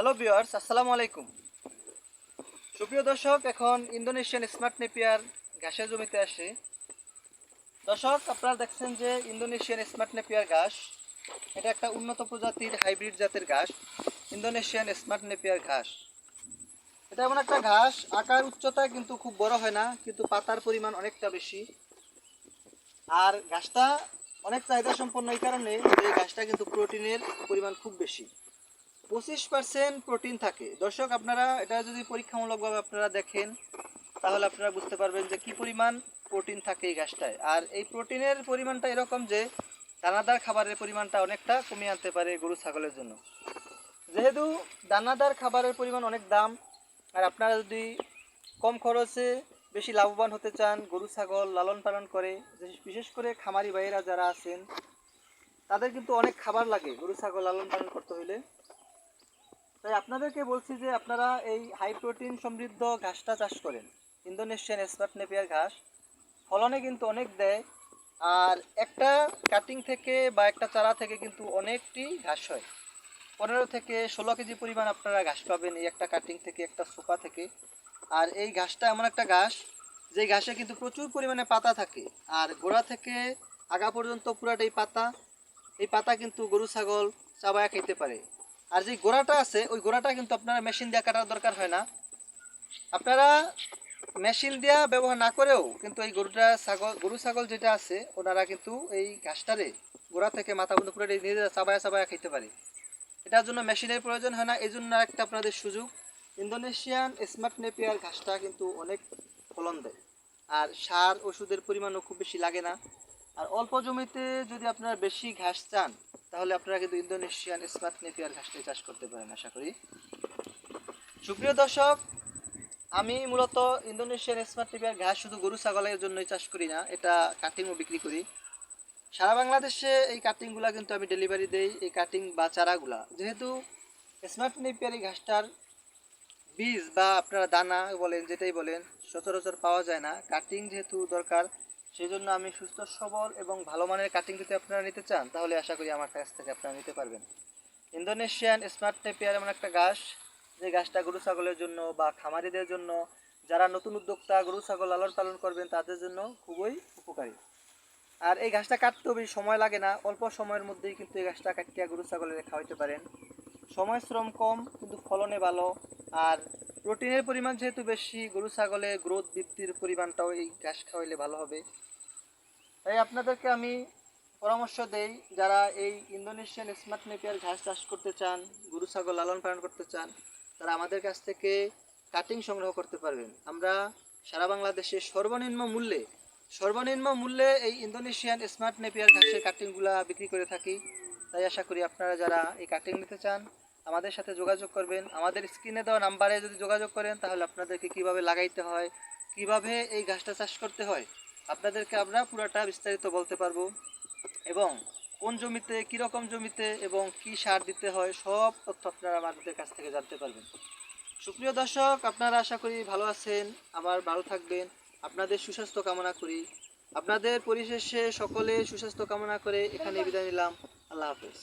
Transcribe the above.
Hello viewers আসসালামু আলাইকুম সুপ্রিয় দর্শক, এখন ইন্দোনেশিয়ান স্মার্ট নেপিয়ার ঘাসের জমিতে আসে। দর্শক, আপনারা দেখছেন যে ইন্দোনেশিয়ান স্মার্ট নেপিয়ার ঘাস, এটা একটা উন্নত প্রজাতির হাইব্রিড জাতের ঘাস, ইন্দোনেশিয়ান স্মার্ট নেপিয়ার ঘাস। এটা এমন একটা ঘাস, আকার উচ্চতা কিন্তু খুব বড় হয় না, কিন্তু পাতার পরিমাণ অনেকটা বেশি। আর ঘাসটা অনেক চাহিদা সম্পন্ন এই কারণে যে ঘাসটা কিন্তু প্রোটিনের পরিমাণ খুব বেশি। পঁচিশ পার্সেন্ট প্রোটিন থাকে। দর্শক, আপনারা এটা যদি পরীক্ষামূলকভাবে আপনারা দেখেন, তাহলে আপনারা বুঝতে পারবেন যে কি পরিমাণ প্রোটিন থাকে এই গাছটায়। আর এই প্রোটিনের পরিমাণটা এরকম যে, দানাদার খাবারের পরিমাণটা অনেকটা কমিয়ে আনতে পারে গরু ছাগলের জন্য। যেহেতু দানাদার খাবারের পরিমাণ অনেক দাম, আর আপনারা যদি কম খরচে বেশি লাভবান হতে চান, গরু ছাগল লালন পালন করে বিশেষ করে খামারি ভাইয়েরা যারা আছেন, তাদের কিন্তু অনেক খাবার লাগে গরু ছাগল লালন পালন করতে হইলে। তাই আপনাদেরকে বলছি যে আপনারা এই হাই প্রোটিন সমৃদ্ধ ঘাসটা চাষ করেন। ইন্দোনেশিয়ান স্মার্ট নেপিয়ার ঘাস। ফলনে কিন্তু অনেক দেয়। আর একটা কাটিং থেকে বা একটা চারা থেকে কিন্তু অনেকটি ঘাস হয়। পনেরো থেকে ষোলো কেজি পরিমাণ আপনারা ঘাস পাবেন এই একটা কাটিং থেকে, একটা সোফা থেকে। আর এই ঘাসটা এমন একটা ঘাস, যে ঘাসে কিন্তু প্রচুর পরিমাণে পাতা থাকে। আর গোড়া থেকে আগা পর্যন্ত পুরাটাই পাতা। এই পাতা কিন্তু গরু, ছাগল, চাবায়া খেতে পারে। আর যে গোড়াটা আছে, ওই গোড়াটা কিন্তু আপনারা মেশিন দিয়ে কাটার দরকার হয় না। আপনারা মেশিন দিয়া ব্যবহার না করেও কিন্তু এই গরুটা ছাগল, গরু ছাগল যেটা আছে, ওনারা কিন্তু এই ঘাসটারে গোড়া থেকে মাথা পর্যন্ত পুরো নিজেরা চাবায়া চাবায়া খেতে পারে। এটার জন্য মেশিনের প্রয়োজন হয় না এই জন্য একটা আপনাদের সুযোগ। ইন্দোনেশিয়ান স্মার্ট নেপিয়ার ঘাসটা কিন্তু অনেক ফলন দেয়। আর সার ওষুধের পরিমাণও খুব বেশি লাগে না। আর অল্প জমিতে যদি আপনারা বেশি ঘাস চান তাহলে আপনারা কিন্তু ইন্দোনেশিয়ান স্মার্ট নেপিয়ার ঘাসটাই চাষ করতে পারেন, আশা করি। সুপ্রিয় দর্শক, আমি মূলত ইন্দোনেশিয়ান স্মার্ট নেপিয়ার ঘাস শুধু গরু, ছাগলের জন্যই চাষ করি না, এটা কাটিংও বিক্রি করি। সারা বাংলাদেশে এই কাটিংগুলা কিন্তু আমি ডেলিভারি দেই, এই কাটিং বা চারাগুলা। যেহেতু স্মার্ট নেপিয়ার এই ঘাসটার বীজ বা আপনারা দানা বলেন, যেটাই বলেন, সচরাচর পাওয়া যায় না। কাটিং যেহেতু দরকার সেই জন্য আমি সুস্থ, সবল এবং ভালো মানের কাটিং যদি আপনারা নিতে চান, তাহলে আশা করি আমার কাছ থেকে আপনারা নিতে পারবেন। ইন্দোনেশিয়ান স্মার্ট নেপিয়ার এমন একটা ঘাস, যে ঘাসটা গরু ছাগলের জন্য বা খামারিদের জন্য, যারা নতুন উদ্যোক্তা, গরু ছাগল লালন পালন করবেন, তাদের জন্য খুবই উপকারী। আর এই ঘাসটা কাটতেও বেশি সময় লাগে না, অল্প সময়ের মধ্যেই কিন্তু এই ঘাসটা কাটিয়ে গরু ছাগলের খাওয়াইতে পারেন। সময় শ্রম কম, কিন্তু ফলনে ভালো, আর প্রোটিনের পরিমাণ যেহেতু বেশি, গরু ছাগলের গ্রোথ বৃদ্ধির পরিমাণটাও এই ঘাস খাওয়াইলে ভালো হবে। তাই আপনাদেরকে আমি পরামর্শ দেই, যারা এই ইন্দোনেশিয়ান স্মার্ট নেপিয়ার ঘাস চাষ করতে চান, গরু, ছাগল লালন পালন করতে চান, তারা আমাদের কাছ থেকে কাটিং সংগ্রহ করতে পারবেন। আমরা সারা বাংলাদেশে সর্বনিম্ন মূল্যে সর্বনিম্ন মূল্যে এই ইন্দোনেশিয়ান স্মার্ট নেপিয়ার ঘাসের কাটিংগুলা বিক্রি করে থাকি। তাই আশা করি আপনারা যারা এই কাটিং নিতে চান আমাদের সাথে যোগাযোগ করবেন। আমাদের স্ক্রিনে দেওয়া নাম্বারে যদি যোগাযোগ করেন, তাহলে আপনাদেরকে কীভাবে লাগাইতে হয়, কীভাবে এই গাছটা চাষ করতে হয়, আপনাদেরকে আমরা পুরোটা বিস্তারিত বলতে পারব। এবং কোন জমিতে, কীরকম জমিতে এবং কি সার দিতে হয়, সব তথ্য আপনারা আমাদের কাছ থেকে জানতে পারবেন। সুপ্রিয় দর্শক, আপনারা আশা করি ভালো আছেন আবার ভালো থাকবেন, আপনাদের সুস্বাস্থ্য কামনা করি। আপনাদের পরিশেষে সকলে সুস্বাস্থ্য কামনা করে এখানে বিদায় নিলাম। আল্লাহ হাফেজ।